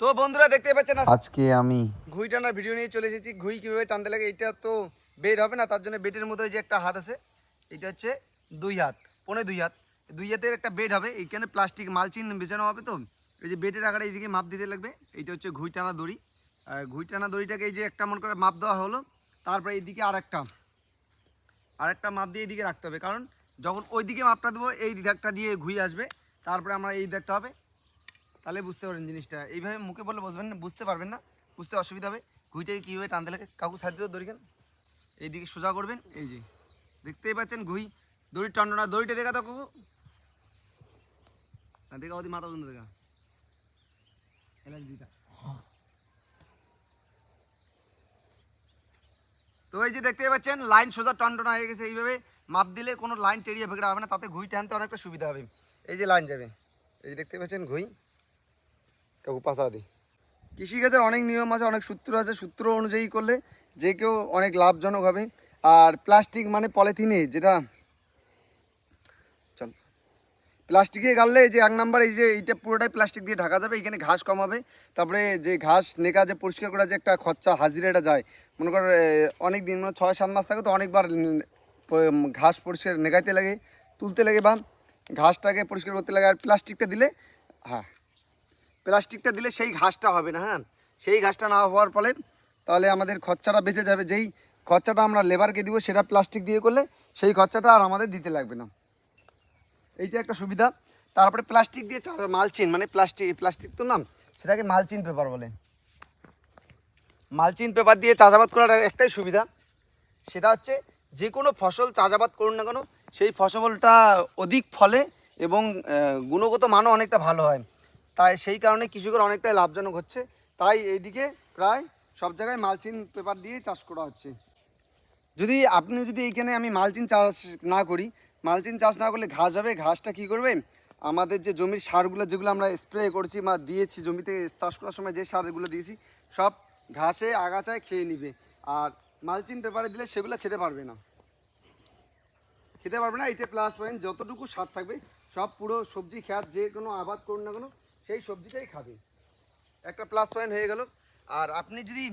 তো বন্ধুরা দেখতে পাচ্ছেন আজ- আজকে আমি ঘুই টানার ভিডিও নিয়ে চলে এসেছি। ঘুই কীভাবে টানতে লাগে এটা তো বের হবে না তার জন্য বেটের মধ্যে যে একটা হাত আছে এটা হচ্ছে দুই হাত পনে দুই হাত। দুই হাতের একটা বেড হবে এইখানে প্লাস্টিক মালচিন বেছানো হবে তো এই যে বেডের আকারে এইদিকে মাপ দিতে লাগবে এইটা হচ্ছে ঘুই টানা দড়ি। আর ঘুই টানা দড়িটাকে এই যে একটা মন করে মাপ দেওয়া হলো তারপরে এইদিকে আর একটা আর একটা মাপ দিয়ে এইদিকে রাখতে হবে। কারণ যখন ওই দিকে মাপটা দেবো এই দিকটা দিয়ে ঘুই আসবে তারপরে আমরা এই দিকটা হবে তাহলে বুঝতে পারেন জিনিসটা। এইভাবে মুখে বললে বসবেন না, বুঝতে পারবেন না, বুঝতে অসুবিধা হবে। ঘুইটাকে কীভাবে টানতে লাগে কাকু সাথে তো কেন এইদিকে সোজা করবেন, এই যে। দেখতেই পাচ্ছেন ঘুই। দড়ি টানো না, দড়িটা দেখা দাও কাকু। না, দেখা ওদি মাথা পর্যন্ত দেখা। এলাচ তো এই যে দেখতে পাচ্ছেন, লাইন সোজা টনটনা হয়ে গেছে। এইভাবে মাপ দিলে কোনো লাইন টেরিয়ে ভেগড়া হবে না, তাতে ঘুই টানতে অনেকটা সুবিধা হবে। এই যে লাইন যাবে। এই যে দেখতে পাচ্ছেন ঘুই। কাকু, পাশা দিই কৃষিকাজের অনেক নিয়ম আছে, অনেক সূত্র আছে। সূত্র অনুযায়ী করলে যে কেউ অনেক লাভজনক হবে। আর প্লাস্টিক মানে পলিথিনে যেটা, চল। প্লাস্টিকে গাড়লে যে এক নাম্বার, এই যে এইটা পুরোটাই প্লাস্টিক দিয়ে ঢাকা যাবে, এখানে ঘাস কম হবে। তারপরে যে ঘাস নেকা যে পরিষ্কার করা যে একটা খরচা হাজিরাটা যায়, মনে কর অনেক দিন মানে ছয়, সাত মাস থাকে তো অনেকবার ঘাস পরিষ্কার নেগাইতে লাগে, তুলতে লাগে বা ঘাসটাকে পরিষ্কার করতে লাগে। আর প্লাস্টিকটা দিলে হ্যাঁ। প্লাস্টিকটা দিলে সেই ঘাসটা হবে না হ্যাঁ? সেই ঘাসটা না হওয়ার ফলে তাহলে আমাদের খরচাটা বেঁচে যাবে। যেই খরচাটা আমরা লেবারকে দিব, সেটা প্লাস্টিক দিয়ে করলে সেই খরচাটা আর আমাদের দিতে লাগবে না। এইটা একটা সুবিধা, তারপরে প্লাস্টিক দিয়ে মালচিন মানে প্লাস্টিক প্লাস্টিক তো নাম সেটাকে মালচিন পেপার বলে। মালচিন পেপার দিয়ে চাষাবাদ করার একটাই সুবিধা, সেটা হচ্ছে যে কোনো ফসল চাষাবাদ করুন না কেন, সেই ফসলটা অধিক ফলে এবং গুণগত মানও অনেকটা ভালো হয়। তাই সেই কারণে কৃষকের অনেকটাই লাভজনক হচ্ছে। তাই এইদিকে প্রায় সব জায়গায় মালচিন পেপার দিয়ে চাষ করা হচ্ছে। যদি আপনি যদি এইখানে আমি মালচিন চাষ না করি মালচিন চাষ না করলে ঘাস হবে, ঘাসটা কি করবে? আমাদের যে জমির সারগুলো যেগুলো আমরা স্প্রে করেছি বা দিয়েছি জমিতে চাষ করার সময় যে সারগুলো দিয়েছি, সব ঘাসে আগাছায় খেয়ে নিবে। আর মালচিন পেপারে দিলে সেগুলো খেতে পারবে না। খেতে পারবে না, এইটা প্লাস পয়েন্ট যতটুকু স্বাদ থাকবে, সব পুরো সবজি খ্যাত যে কোনো আবাদ করুন না কেন সেই সবজিটাই খাবে। একটা প্লাস পয়েন্ট হয়ে গেল। আর আপনি যদি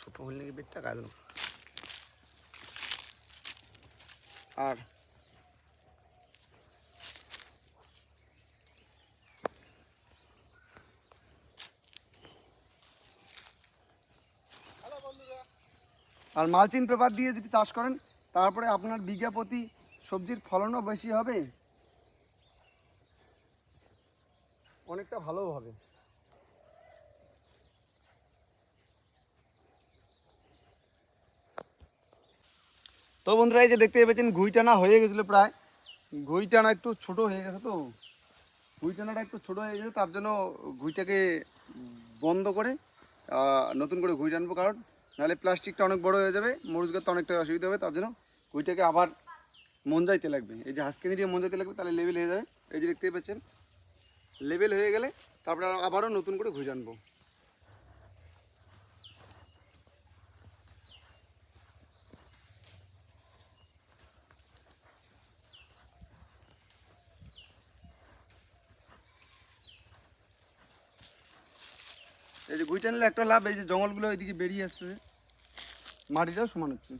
ছোট হলে নাকি গায়ে দেবো। আর আর মালচিন পেপার দিয়ে যদি চাষ করেন, তারপরে আপনার বিঘা প্রতি সবজির ফলনও বেশি হবে? অনেকটা ভালোও হবে। তো বন্ধুরা, এই যে দেখতে পেয়েছেন ঘুই টানা হয়ে গেছিল প্রায়। ঘুই টানা একটু ছোট হয়ে গেছে তো। ঘুই টানাটা একটু ছোট হয়ে গেছে, তার জন্য ঘুইটাকে বন্ধ করে নতুন করে ঘুই টানবো কারণ নাহলে প্লাস্টিকটা অনেক বড় হয়ে যাবে, মরুচ গাছটা অনেকটা অসুবিধা হবে, তার জন্য ঘুইটাকে আবার মন যাইতে লাগবে। এই যে হাঁসকেনি দিয়ে মন যাইতে লাগবে, তাহলে লেভেল হয়ে যাবে। এই যে দেখতেই পাচ্ছেন লেভেল হয়ে গেলে তারপরে আবারও নতুন করে ঘুই টানবো এই যে ঘুই টানলে একটা লাভ, এই যে জঙ্গলগুলো ওইদিকে বেরিয়ে আসছে মাটিটাও সমান হচ্ছে।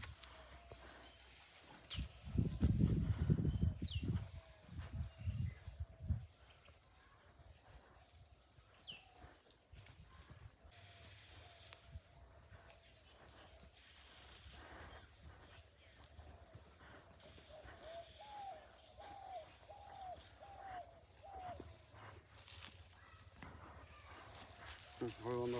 হুম, হবে বন্ধ